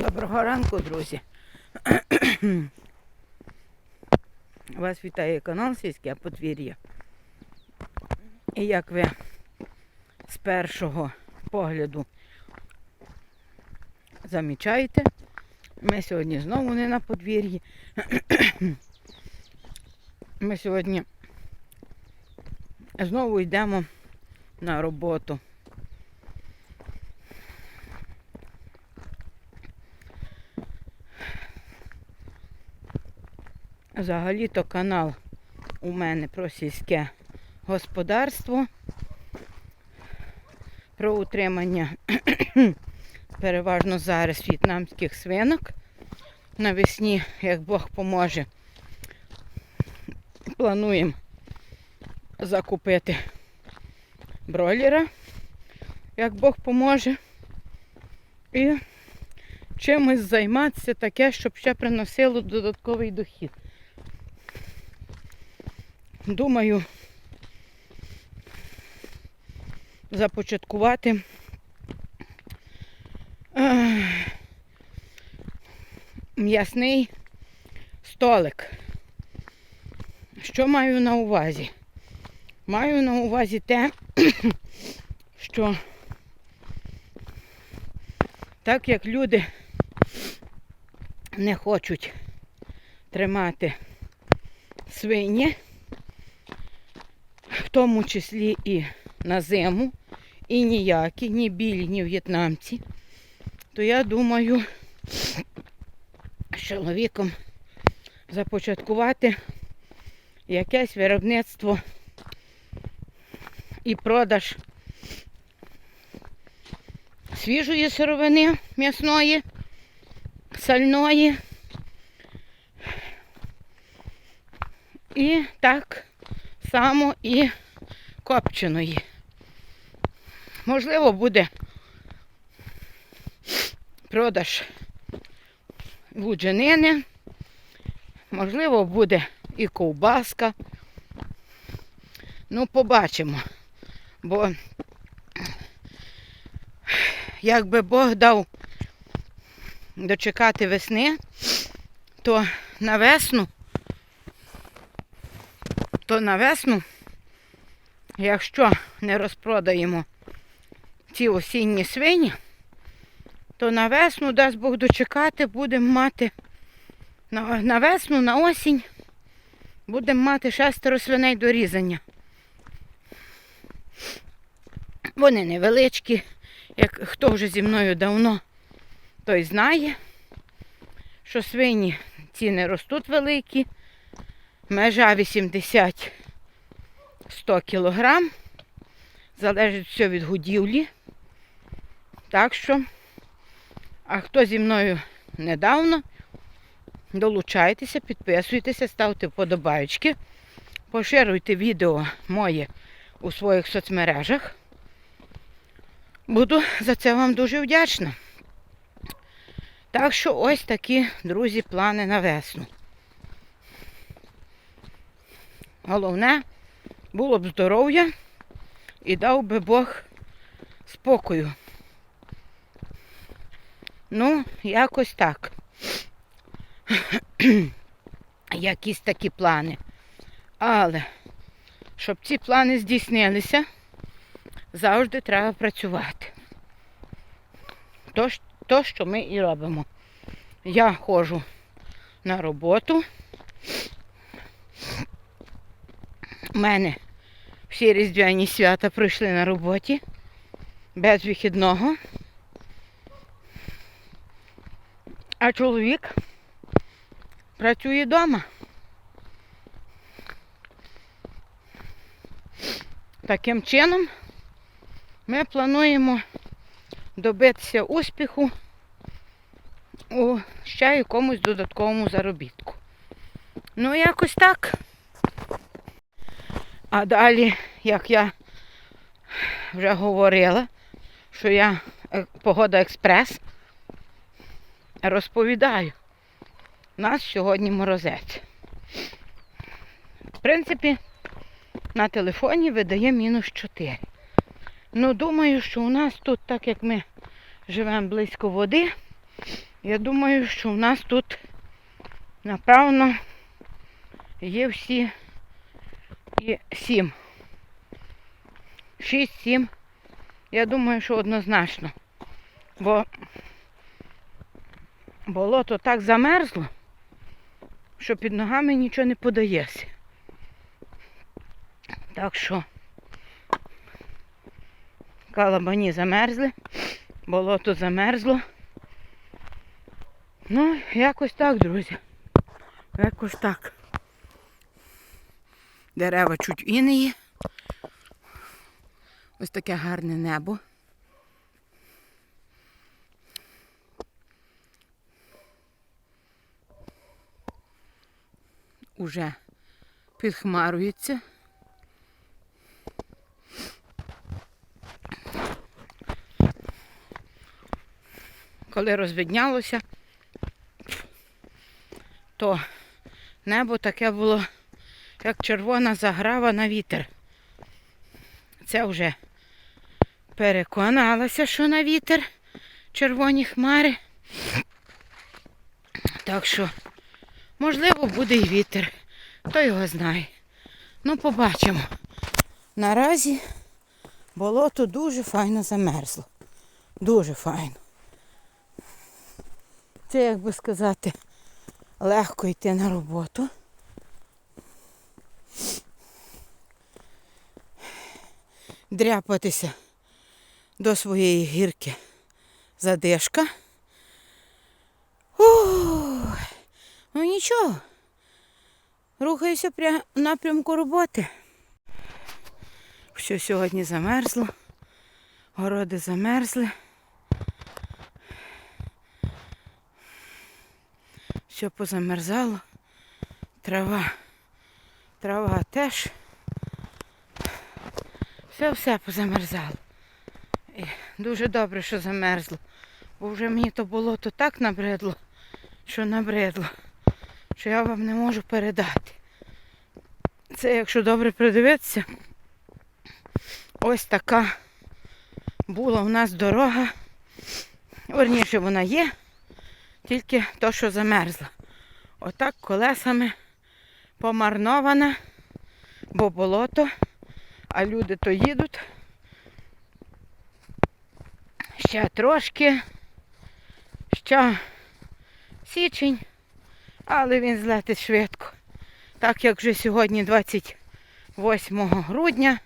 Доброго ранку, друзі. Вас вітає канал Сільське подвір'я. І як ви з першого погляду замічаєте, ми сьогодні знову не на подвір'ї. Ми сьогодні знову йдемо на роботу. Взагалі-то канал у мене про сільське господарство, про утримання переважно зараз в'єтнамських свинок. Навесні, як Бог поможе, плануємо закупити бройлера, як Бог поможе. І чимось займатися таке, щоб ще приносило додатковий дохід. Думаю, започаткувати м'ясний столик. Що маю на увазі? Маю на увазі те, що так як люди не хочуть тримати свині, тому числі і на зиму, і ніякі, ні білі, ні в'єтнамці, то я думаю, з чоловіком започаткувати якесь виробництво і продаж свіжої сировини м'ясної, сальної. І так само і копченої. Можливо, буде продаж луджанини, можливо, буде і ковбаска. Ну, побачимо. Бо якби Бог дав дочекати весни, то на весну, то на весну, якщо не розпродаємо ці осінні свині, то на весну, дасть Бог дочекати, будемо мати на, на весну, на осінь, будемо мати шестеро свиней до різання. Вони невеличкі, як хто вже зі мною давно, той знає, що свині ціни ростуть великі, межа 80-100 кілограм. Залежить все від годівлі. Так що, а хто зі мною недавно, долучайтеся, підписуйтеся, ставте вподобайки, поширюйте відео моє у своїх соцмережах. Буду за це вам дуже вдячна. Так що ось такі, друзі, плани на весну. Головне, було б здоров'я і дав би Бог спокою. Ну, якось так. Якісь такі плани. Але, щоб ці плани здійснилися, завжди треба працювати. То, то, що ми і робимо. Я ходжу на роботу. У мене всі різдвяні свята пройшли на роботі без вихідного. А чоловік працює вдома. Таким чином ми плануємо добитися успіху у ще якомусь додатковому заробітку. Ну, якось так. А далі, як я вже говорила, що я е, погода експрес, розповідаю. У нас сьогодні морозець. В принципі, на телефоні видає мінус 4. Ну, думаю, що у нас тут, так як ми живемо близько води, Я думаю, що в нас тут, напевно, є всі і сім. Шість-сім. Я думаю, що однозначно. Бо болото так замерзло, що під ногами нічого не подається. Так що калабані замерзли, болото замерзло. Ну, якось так, друзі. Якось так. Дерева чуть інеї. Ось таке гарне небо. Уже підхмарюється. Коли розвіднялося, то небо таке було, як червона заграва на вітер. Це вже переконалася, що на вітер червоні хмари. Так що, можливо, буде і вітер. Хто його знає. Ну, побачимо. Наразі болото дуже файно замерзло. Дуже файно. Це, як би сказати, легко йти на роботу. Дряпатися до своєї гірки задишка. Ух, ну нічого. Рухаюся прямо в напрямку роботи. Все сьогодні замерзло. Городи замерзли. Все позамерзало. Трава. Трава теж. Все-все позамерзало. І дуже добре, що замерзло. Бо вже мені то болото так набридло, що набридло, що я вам не можу передати. Це, якщо добре придивитися, ось така була у нас дорога. Верніше вона є, тільки то, що замерзла. Отак колесами помарнована, бо болото, а люди то їдуть. Ще трошки, ще січень, але він злетить швидко. Так як вже сьогодні 28 грудня,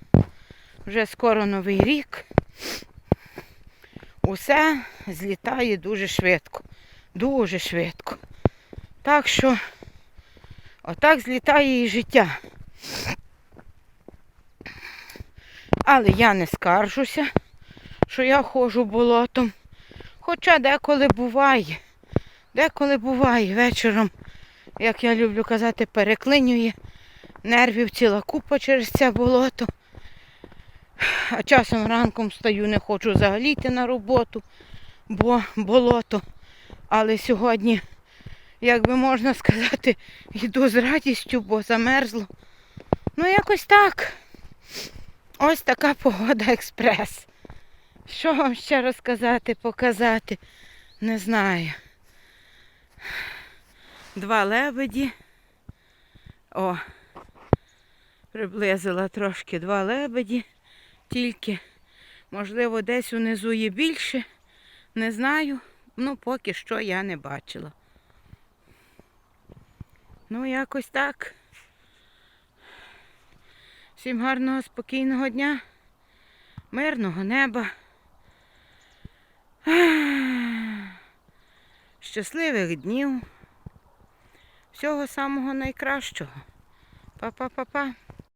вже скоро новий рік. Усе злітає дуже швидко. Дуже швидко. Так що отак злітає і життя. Але я не скаржуся, що я ходжу болотом. Хоча деколи буває, деколи буває вечором, як я люблю казати, переклинює. Нервів ціла купа через це болото. А часом ранком стаю, не хочу взагалі йти на роботу, бо болото. Але сьогодні, як би можна сказати, йду з радістю, бо замерзло. Ну, якось так. Ось така погода експрес. Що вам ще розказати, показати, не знаю. Два лебеді. О, приблизила трошки два лебеді. Тільки, можливо, десь унизу є більше. Не знаю. Ну, поки що я не бачила. Ну, якось так. Всім гарного, спокійного дня, мирного неба. Щасливих днів. Всього самого найкращого. Па-па-па-па.